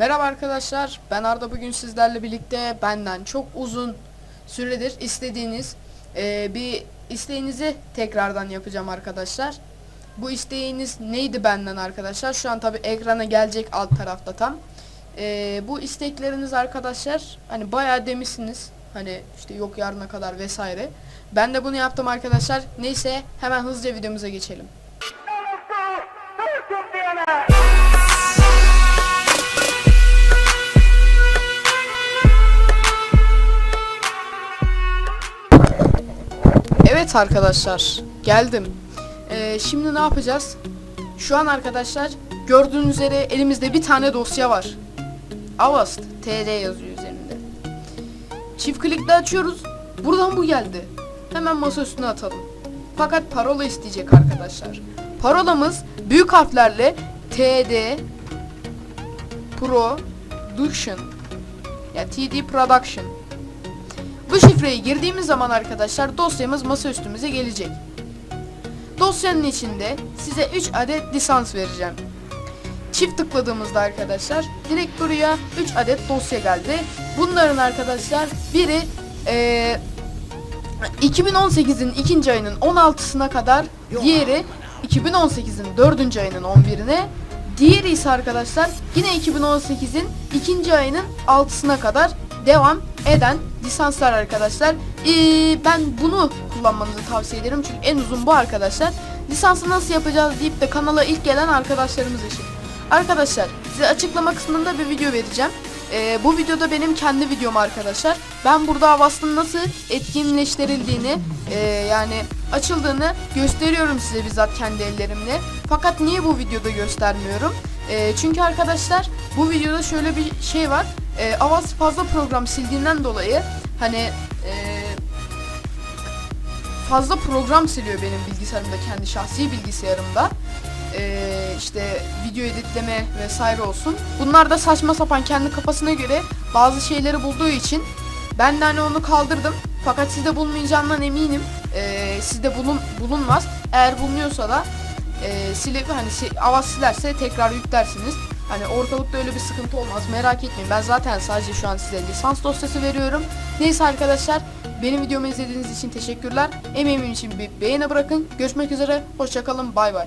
Merhaba arkadaşlar, ben Arda bugün sizlerle birlikte benden çok uzun süredir istediğiniz eee, bir isteğinizi tekrardan yapacağım arkadaşlar. Bu isteğiniz neydi benden arkadaşlar? Şu an tabi ekrana gelecek alt tarafta tam. Eee, bu istekleriniz arkadaşlar hani bayağı demişsiniz. Hani işte yok yarına kadar vesaire. Ben de bunu yaptım arkadaşlar. Neyse hemen hızlıca videomuza geçelim. Evet arkadaşlar geldim. Ee, şimdi ne yapacağız? Şu an arkadaşlar gördüğünüz üzere elimizde bir tane dosya var. Avast TR yazıyor üzerinde. Çift klikle açıyoruz. Buradan bu geldi. Hemen masa üstüne atalım. Fakat parola isteyecek arkadaşlar. Parolamız büyük harflerle TD Production ya TD Production bu şifreyi girdiğimiz zaman arkadaşlar dosyamız masa üstümüze gelecek. Dosyanın içinde size 3 adet lisans vereceğim. Çift tıkladığımızda arkadaşlar direkt buraya 3 adet dosya geldi. Bunların arkadaşlar biri eee 2018'in ikinci ayının 16'sına kadar, diğeri 2018'in 4. ayının 11'ine, diğeri ise arkadaşlar yine 2018'in ikinci ayının 6'sına kadar devam eden lisanslar arkadaşlar. Ee, ben bunu kullanmanızı tavsiye ederim çünkü en uzun bu arkadaşlar. Lisansı nasıl yapacağız deyip de kanala ilk gelen arkadaşlarımız için. Arkadaşlar size açıklama kısmında bir video vereceğim. Ee, bu videoda benim kendi videom arkadaşlar. Ben burada Avast'ın nasıl etkinleştirildiğini e, yani açıldığını gösteriyorum size bizzat kendi ellerimle. Fakat niye bu videoda göstermiyorum? Ee, çünkü arkadaşlar bu videoda şöyle bir şey var. Ee, Avast fazla program sildiğinden dolayı hani e, fazla program siliyor benim bilgisayarımda kendi şahsi bilgisayarımda. Ee, işte video editleme vesaire olsun. Bunlar da saçma sapan kendi kafasına göre bazı şeyleri bulduğu için ben de hani onu kaldırdım. Fakat sizde bulmayacağından eminim. Ee, sizde bulun, bulunmaz. Eğer bulunuyorsa da e, silip hani si, Avaz silerse tekrar yüklersiniz. Hani ortalıkta öyle bir sıkıntı olmaz. Merak etmeyin. Ben zaten sadece şu an size lisans dosyası veriyorum. Neyse arkadaşlar benim videomu izlediğiniz için teşekkürler. Emeğimin için bir beğeni bırakın. Görüşmek üzere. Hoşçakalın. Bay bay.